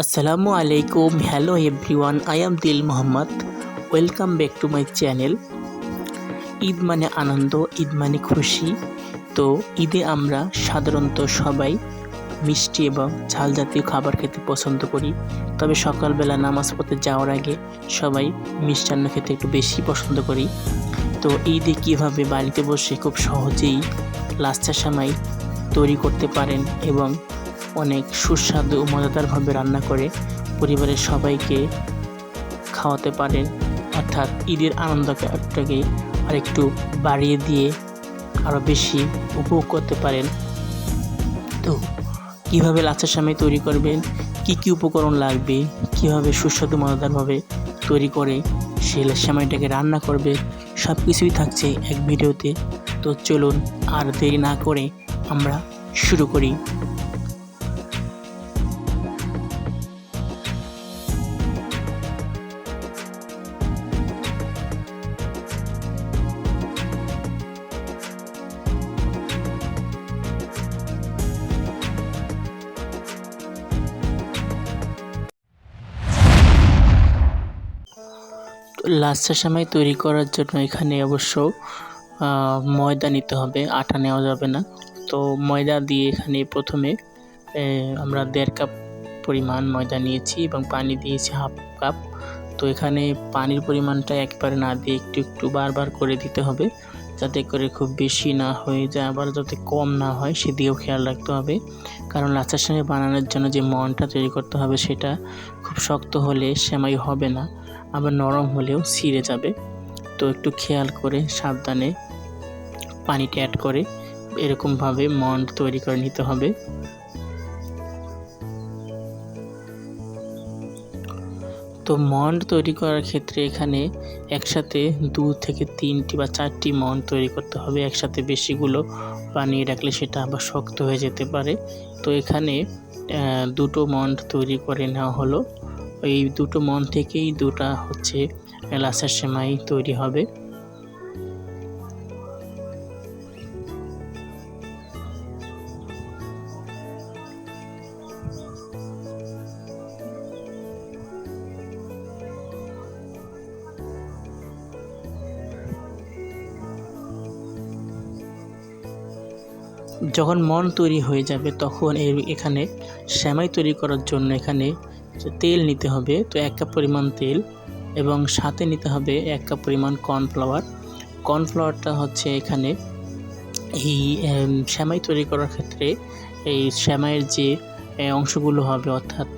আসসালামু আলাইকুম। Hello everyone I am Dil Mohammad welcome back to my channel Eid মানে আনন্দ, ঈদ মানে খুশি। তো ঈদে আমরা সাধারণত সবাই মিষ্টি এবং ঝাল জাতীয় খাবার খেতে পছন্দ করি। তবে সকালবেলা নামাজ পড়তে যাওয়ার আগে সবাই মিষ্টান্ন খেতে একটু বেশি পছন্দ করি। তো ঈদে কীভাবে বাড়িতে বসে খুব সহজেই লাচ্ছা সামাই তৈরি করতে পারেন এবং অনেক সুস্বাদু ও মজাদারভাবে রান্না করে পরিবারের সবাইকে খাওয়াতে পারেন। অর্থাৎ ঈদের আনন্দকে আনন্দটাকে আরেকটু বাড়িয়ে দিয়ে আরও বেশি উপভোগ করতে পারেন। তো, কীভাবে লাচ্ছা সামাই তৈরি করবেন? কি কি উপকরণ লাগবে? কীভাবে সুস্বাদু মজাদারভাবে তৈরি করে সেই সেমাইটাকে রান্না করবে? সব কিছুই থাকছে এক ভিডিওতে। তো চলুন আর দেরি না করে আমরা শুরু করি। লাচ্ছা সেমাই তৈরি করার জন্য এখানে অবশ্য ময়দা নিতে হবে, আটা নেওয়া যাবে না। তো ময়দা দিয়ে এখানে প্রথমে আমরা দেড় কাপ পরিমাণ ময়দা নিয়েছি এবং পানি দিয়েছি হাফ কাপ। তো এখানে পানির পরিমাণটা একবারে না দিয়ে একটু একটু বারবার করে দিতে হবে, যাতে করে খুব বেশি না হয়ে যায়, আবার যাতে কম না হয়, সেদিকেও খেয়াল রাখতে হবে। কারণ লাচ্ছা সেমাই বানানোর জন্য যে মনটা তৈরি করতে হবে, সেটা খুব শক্ত হলে সেমাই হবে না। আবার নরম হলেও ছিঁড়ে যাবে। তো একটু খেয়াল করে সাবধানে পানিটা অ্যাড করে, এরকমভাবে মন্ড তৈরি করে নিতে হবে। তো মন্ড তৈরি করার ক্ষেত্রে এখানে একসাথে দু থেকে তিনটি বা চারটি মন্ড তৈরি করতে হবে। একসাথে বেশিগুলো বানিয়ে রাখলে সেটা আবার শক্ত হয়ে যেতে পারে। তো এখানে দুটো মন্ড তৈরি করে নেওয়া হলো। এই দুটো মন থেকেই দুটা হচ্ছে লাসার সেমাই তৈরি হবে। যখন মন তৈরি হয়ে যাবে তখন এর এখানে সেমাই তৈরি করার জন্য এখানে তেল নিতে হবে, তো এক কাপ পরিমাণ তেল এবং সাথে নিতে হবে এক কাপ পরিমাণ কর্নফ্লাওয়ার। কর্নফ্লাওয়ারটা হচ্ছে এখানে এই সেমাই তৈরি করার ক্ষেত্রে এই সেমাইয়ের যে অংশগুলো হবে অর্থাৎ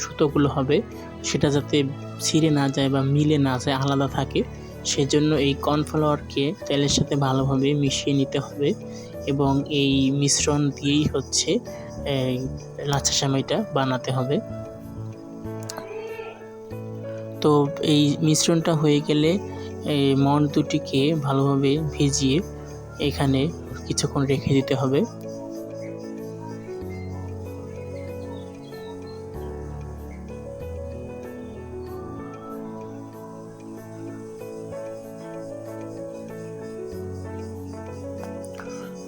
সুতোগুলো হবে, সেটা যাতে ছিঁড়ে না যায় বা মিলে না যায়, আলাদা থাকে, সেজন্য এই কর্নফ্লাওয়ারকে তেলের সাথে ভালোভাবে মিশিয়ে নিতে হবে এবং এই মিশ্রণ দিয়েই হচ্ছে লাচ্ছা সেমাইটা বানাতে হবে। তো এই মিশ্রণটা হয়ে গেলে এই মন দুটিকে ভালোভাবে ভিজিয়ে এখানে কিছুক্ষণ রেখে দিতে হবে।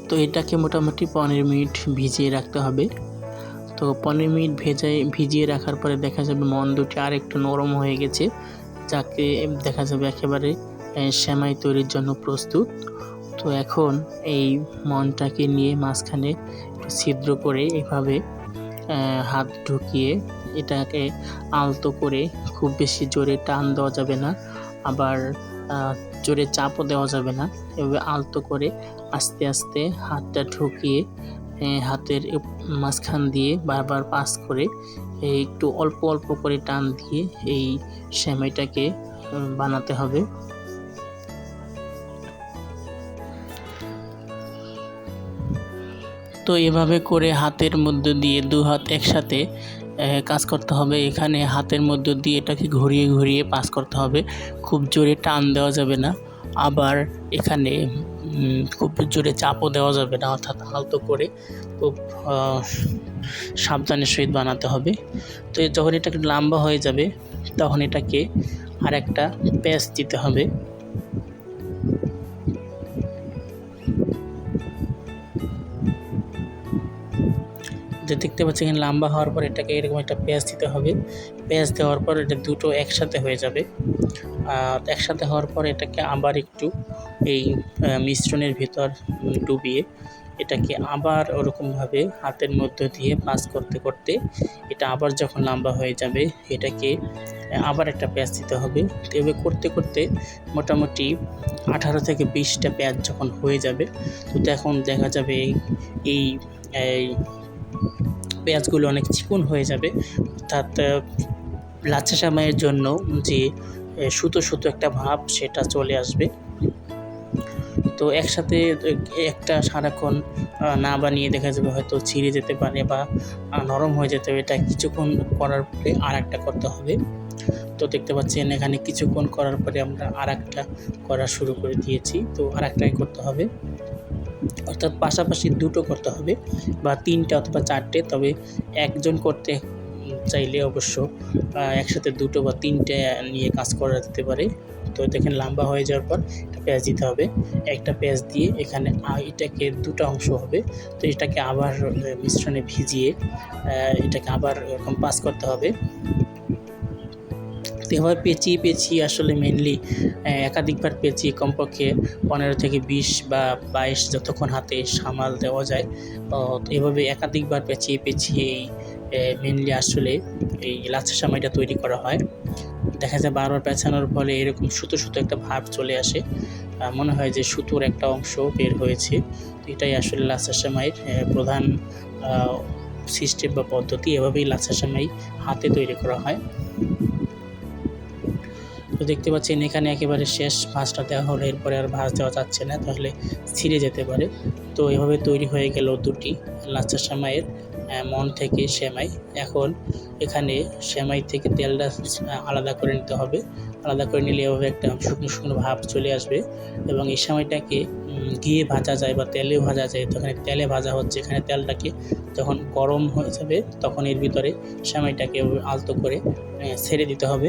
তো এটাকে মোটামুটি পনেরো মিনিট ভিজিয়ে রাখতে হবে। তো পনেরো মিনিট ভেজাই ভিজিয়ে রাখার পরে দেখা যাবে মন দুটি আর একটু নরম হয়ে গেছে। যাকে দেখা যাবে একেবারে এ, সেমাই তৈরির জন্য প্রস্তুত। তো এখন এই মনটাকে নিয়ে মাঝখানে একটু ছিদ্র করে এভাবে হাত ঢুকিয়ে এটাকে আলতো করে খুব বেশি জোরে টান দেওয়া যাবে না। আবার জোরে চাপও দেওয়া যাবে না। এভাবে আলতো করে আস্তে আস্তে হাতটা ঢুকিয়ে হাতের মাঝখান দিয়ে বারবার পাস করে একটু অল্প অল্প করে টান দিয়ে এই সেমাইটাকে বানাতে হবে। তো এভাবে করে হাতের মধ্যে দিয়ে দু হাত একসাথে কাজ করতে হবে। এখানে হাতের মধ্যে দিয়ে এটাকে ঘুরিয়ে ঘুরিয়ে পাস করতে হবে। খুব জোরে টান দেওয়া যাবে না। আবার এখানে খুব জোরে চাপও দেওয়া যাবে না, অর্থাৎ আলতো করে খুব সাবধানের সহিত বানাতে হবে। তো যখন এটা একটু লম্বা হয়ে যাবে, তখন এটাকে আর একটা প্যাচ দিতে হবে। যে দেখতে পাচ্ছি এখানে লম্বা হওয়ার পর এটাকে এরকম একটা পেঁয়াজ দিতে হবে। পেঁয়াজ দেওয়ার পর এটা দুটো একসাথে হয়ে যাবে। আর একসাথে হওয়ার পর এটাকে আবার একটু এই মিশ্রণের ভিতর ডুবিয়ে এটাকে আবার ওরকমভাবে হাতের মধ্য দিয়ে পাস করতে করতে এটা আবার যখন লম্বা হয়ে যাবে, এটাকে আবার একটা পেঁয়াজ দিতে হবে। এভাবে করতে করতে মোটামুটি আঠারো থেকে বিশটা পেঁয়াজ যখন হয়ে যাবে, তো তখন দেখা যাবে এই পেঁয়াজগুলো অনেক চিকন হয়ে যাবে। অর্থাৎ লাচ্ছা সামাইয়ের জন্য যে সুতো সুতো একটা ভাব সেটা চলে আসবে। তো একসাথে, একটা সারাক্ষণ না বানিয়ে দেখা যাবে হয়তো ছিঁড়ে যেতে পারে বা নরম হয়ে যেতে হবে এটা কিছুক্ষণ করার পরে আর একটা করতে হবে। তো দেখতে পাচ্ছেন এখানে কিছুক্ষণ করার পরে আমরা আর একটা করা শুরু করে দিয়েছি। তো আর একটাই করতে হবে। অর্থাৎ পাশাপাশি দুটো করতে হবে বা তিনটে অথবা চারটে, তবে একজন করতে চাইলে অবশ্য একসাথে দুটো বা তিনটে নিয়ে কাজ করা যেতে পারে। তো দেখেন লম্বা হয়ে যাওয়ার পর একটা পেঁয়াজ দিতে হবে। একটা পেঁয়াজ দিয়ে এখানে এটাকে দুটো অংশ হবে। তো এটাকে আবার মিশ্রণে ভিজিয়ে এটাকে আবার এরকম পাস করতে হবে। এভাবে পেঁচিয়ে পেঁচিয়ে আসলে মেনলি একাধিকবার পেঁচিয়ে কমপক্ষে পনেরো থেকে বিশ বা বাইশ যতক্ষণ হাতে সামাল দেওয়া যায় এভাবে একাধিকবার পেঁচিয়ে পেঁচিয়ে এই মেনলি আসলে এই লাচ্ছা সামাইটা তৈরি করা হয়। দেখা যায় বারবার পেঁচানোর ফলে এরকম সুতো সুতো একটা ভাব চলে আসে মনে হয় যে সুতোর একটা অংশ বের হয়েছে এটাই আসলে লাচ্ছা সামাইয়ের প্রধান সিস্টেম বা পদ্ধতি। এভাবেই লাচ্ছা সামাই হাতে তৈরি করা হয়। তো দেখতে পাচ্ছেন এখানে একেবারে শেষ ভাঁজটা দেওয়া হলো, এরপরে আর ভাঁজ দেওয়া যাচ্ছে না, তাহলে ছিঁড়ে যেতে পারে। তো এভাবে তৈরি হয়ে গেল দুটি লাচ্চা সেমাইয়ের মন থেকে সেমাই। এখন এখানে সেমাই থেকে তেলটা আলাদা করে নিতে হবে। আলাদা করে নিলে এভাবে একটা শুকনো শুকনো ভাব চলে আসবে এবং এই সেমাইটাকে ঘিয়ে ভাজা যায় বা তেলেও ভাজা যায়। তো এখানে তেলে ভাজা হচ্ছে, এখানে তেলটাকে যখন গরম হয়ে যাবে তখন এর ভিতরে সেমাইটাকে আলতো করে ছেড়ে দিতে হবে।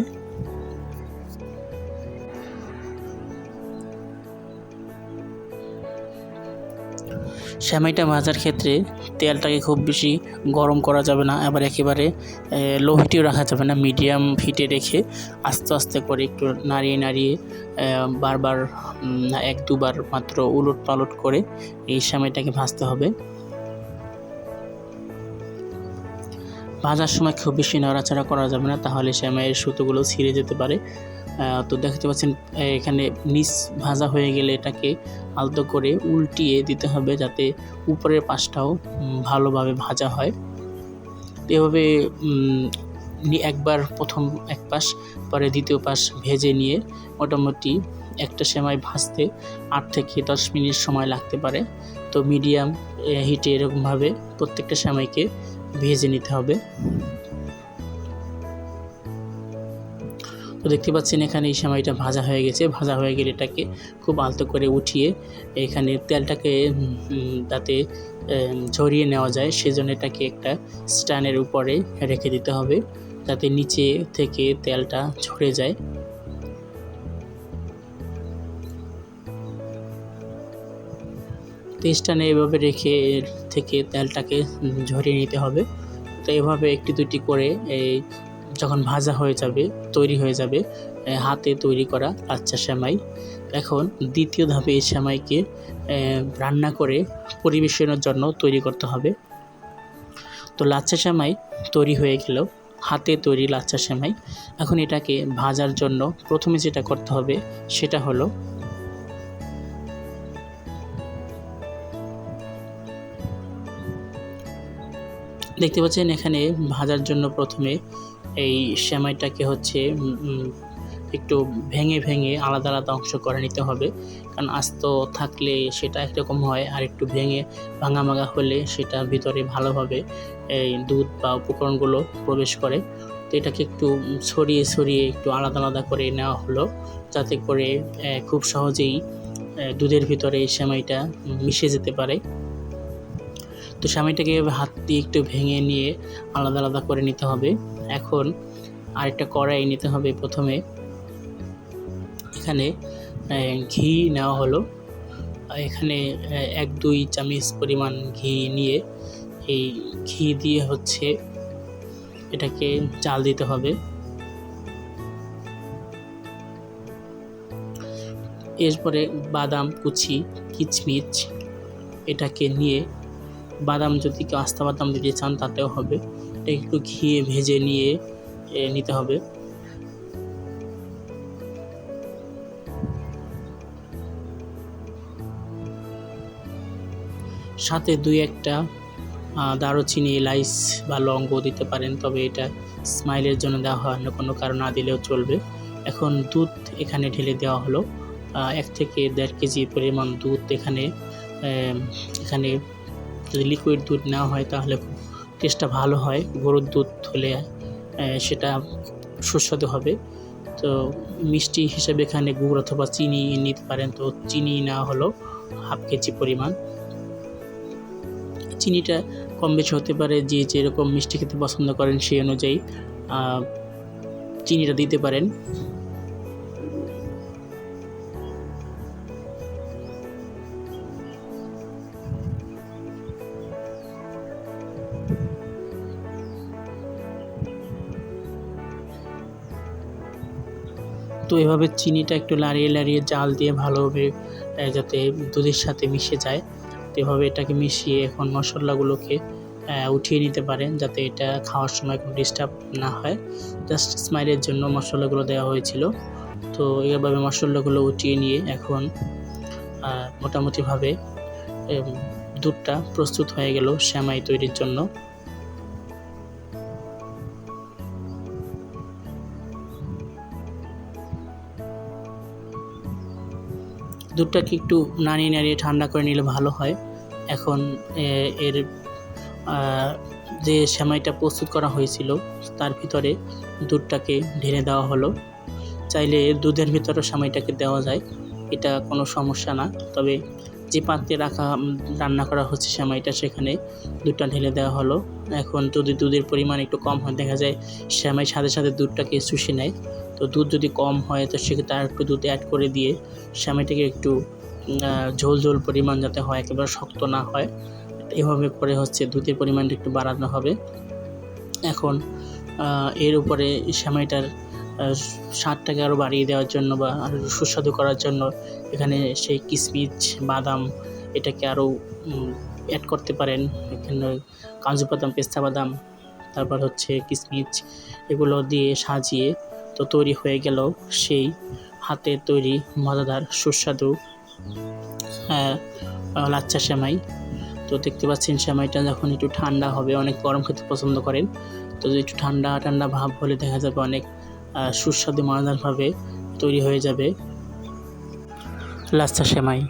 সেমাইটা ভাজার ক্ষেত্রে তেলটাকে খুব বেশি গরম করা যাবে না, আবার একেবারে লো হিটেও রাখা যাবে না মিডিয়াম হিটে রেখে আস্তে আস্তে করে একটু নাড়িয়ে নাড়িয়ে বারবার এক দুবার মাত্র উলট পালট করে এই সেমাইটাকে ভাজতে হবে। ভাজার সময় খুব বেশি নাড়াচাড়া করা যাবে না, তাহলে সেমাইয়ের সুতোগুলো ছিঁড়ে যেতে পারে। তো দেখতে পাচ্ছেন এখানে নিচ ভাজা হয়ে গেলে এটাকে আলতো করে উল্টিয়ে দিতে হবে যাতে উপরের পাশটাও ভালোভাবে ভাজা হয়। এভাবে একবার প্রথম এক পাশ, পরে দ্বিতীয় পাশ ভেজে নিয়ে মোটামুটি একটা সেমাই ভাজতে আট থেকে দশ মিনিট সময় লাগতে পারে। তো মিডিয়াম হিটে এরকমভাবে প্রত্যেকটা সেমাইকে ভেজে নিতে হবে। দেখতে পাচ্ছেন এখানে এই সেমাইটা ভাজা হয়ে গেছে। ভাজা হয়ে গেলে এটাকে খুব আলতো করে উঠিয়ে এখানে তেলটাকে যাতে ঝরিয়ে নেওয়া যায়। সেজন্য এটাকে একটা স্ট্যান্ডের উপরে রেখে দিতে হবে যাতে নিচে থেকে তেলটা ঝরে যায়। তো স্ট্যান্ডে এভাবে রেখে থেকে তেলটাকে ঝরিয়ে নিতে হবে। তো এভাবে একটি দুটি করে এই যখন ভাজা হয়ে যাবে, তৈরি হয়ে যাবে হাতে তৈরি করা লাচ্চা সেমাই। এখন দ্বিতীয় ধাপে এই সেমাইকে রান্না করে পরিবেশনের জন্য তৈরি করতে হবে। তো লাচ্চা সেমাই তৈরি হয়ে গেল, হাতে তৈরি লাচ্চা সেমাই। এখন এটাকে ভাজার জন্য প্রথমে যেটা করতে হবে, সেটা হলো দেখতে পাচ্ছেন এখানে ভাজার জন্য প্রথমে এই সেমাইটাকে হচ্ছে একটু ভেঙে ভেঙে আলাদা আলাদা অংশ করে নিতে হবে। কারণ আস্ত থাকলে সেটা একরকম হয়, আর একটু ভেঙে ভাঙা ভাঙা হলে সেটা ভিতরে ভালোভাবে এই দুধ বা উপকরণগুলো প্রবেশ করে। তো এটাকে একটু ছড়িয়ে ছড়িয়ে একটু আলাদা আলাদা করে নেওয়া হলো, যাতে করে খুব সহজেই দুধের ভিতরে সেমাইটা মিশে যেতে পারে। তো স্বামীটাকে হাত দিয়ে একটু ভেঙে নিয়ে আলাদা আলাদা করে নিতে হবে। এখন আরেকটা কড়াই নিতে হবে প্রথমে। এখানে ঘি নেওয়া হলো। এখানে এক, দুই চামচ পরিমাণ ঘি নিয়ে এই ঘি দিয়ে হচ্ছে এটাকে চাল দিতে হবে। এরপরে বাদাম, কুচি, কিচমিচ এটাকে নিয়ে বাদাম যদি কেউ আস্তা বাদাম দিতে চান, তাতেও হবে। এটা একটু ঘিয়ে ভেজে নিয়ে নিতে হবে। সাথে দুই একটা দারুচিনি এলাইচ বা লঙ্গ দিতে পারেন, তবে এটা স্মাইলের জন্য দেওয়া হয় অন্য কোনো কারণ না দিলেও চলবে। এখন দুধ এখানে ঢেলে দেওয়া হলো। এক থেকে দেড় কেজি পরিমাণ দুধ এখানে এখানে যদি লিকুইড দুধ নেওয়া হয় তাহলে টেস্টটা ভালো হয়। গরুর দুধ হলে সেটা সুস্বাদু হবে। তো মিষ্টি হিসেবে এখানে গুড় অথবা চিনি নিতে পারেন। তো চিনি নেওয়া হলো হাফ কেজি পরিমাণ। চিনিটা কম বেশি হতে পারে যে যেরকম মিষ্টি খেতে পছন্দ করেন সেই অনুযায়ী চিনিটা দিতে পারেন। তো এভাবে চিনিটা একটু লাড়িয়ে লাড়িয়ে জাল দিয়ে ভালোভাবে যাতে দুধের সাথে মিশে যায়। তো এভাবে এটাকে মিশিয়ে এখন মশলাগুলোকে উঠিয়ে নিতে পারেন যাতে এটা খাওয়ার সময় কোনো ডিস্টার্ব না হয়। জাস্ট স্মাইলের জন্য মশলাগুলো দেওয়া হয়েছিল। তো এভাবে মশলাগুলো উঠিয়ে নিয়ে এখন মোটামুটিভাবে দুধটা প্রস্তুত হয়ে গেল শ্যামাই তৈরির জন্য। দুধটাকে একটু নাড়িয়ে নাড়িয়ে ঠান্ডা করে নিলে ভালো হয়। এখন এর যে সেমাইটা প্রস্তুত করা হয়েছিল, তার ভিতরে দুধটাকে ঢেলে দেওয়া হলো। চাইলে দুধের ভিতরে সেমাইটাকে দেওয়া যায়, এটা কোনো সমস্যা না। তবে যে পাত্রে রাখা রান্না করা হচ্ছে সেমাইটা সেখানে দুধটা ঢেলে দেওয়া হলো। এখন যদি দুধের পরিমাণ একটু কম হয়, দেখা যায় সেমাই সাথে সাথে দুধটাকে শুষে নেয়। তো দুধ যদি কম হয়, তো সেক্ষেত্রে আর একটু দুধ অ্যাড করে দিয়ে সেমাইটাকে একটু ঝোল ঝোল পরিমাণ যাতে হয়, একেবারে শক্ত না হয়, এভাবে করে হচ্ছে দুধের পরিমাণটা একটু বাড়ানো হবে। এখন এর উপরে সেমাইটার স্বাদটাকে আরও বাড়িয়ে দেওয়ার জন্য বা আরও সুস্বাদু করার জন্য এখানে সেই কিশমিশ বাদাম এটাকে আরও অ্যাড করতে পারেন। এখানে কাজু বাদাম পেস্তা বাদাম তারপর হচ্ছে কিশমিশ এগুলো দিয়ে সাজিয়ে তো তৈরি হয়ে গেল সেই হাতে তৈরি মজাদার সুস্বাদু হ্যাঁ, লাচ্চা সেমাই। তো দেখতে পাচ্ছেন সেমাইটা যখন একটু ঠান্ডা হবে অনেক গরম খেতে পছন্দ করেন তো একটু ঠান্ডা ঠান্ডা ভাব হলে দেখা যাবে অনেক সুস্বাদু মজাদারভাবে তৈরি হয়ে যাবে। লাচ্ছা সেমাই।